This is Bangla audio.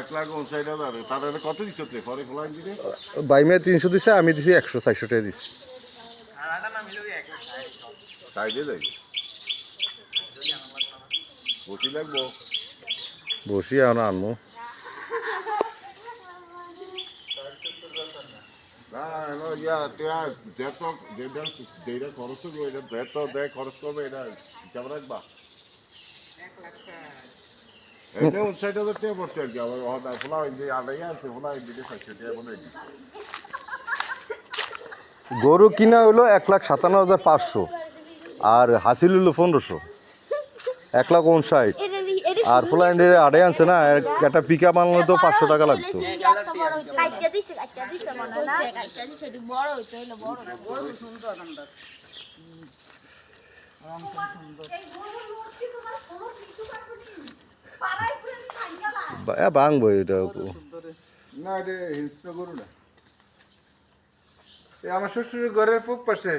এক লাখ বাইমে তিনশো দিছে আমি দিছি একশো চারশো টাকা দিছি। বসি এখন আনব না না ইয়া টিয়া যেত যেটা যেটা খরচ করবে এটা যেত দেয় খরচ করবে এটা হিসাব রাখবা। আমার ফোলাইন দিয়ে আড়াই আছে ফোলাইন দিতে চারশো টাকা মনে হয় গরু কিনা হলো এক লাখ সাতান্ন হাজার পাঁচশো আর হাসিল হলো পনেরোশো। এক লাখ উনষাট। আর ফুলাইন্ডের আড়াই আনছে না একটা পিক আপ আনলে তো পাঁচশো টাকা লাগতো। ভাঙবো এটা না রে হিংস্র গরু না আমার শ্বশুরের ঘরের পুব পাশে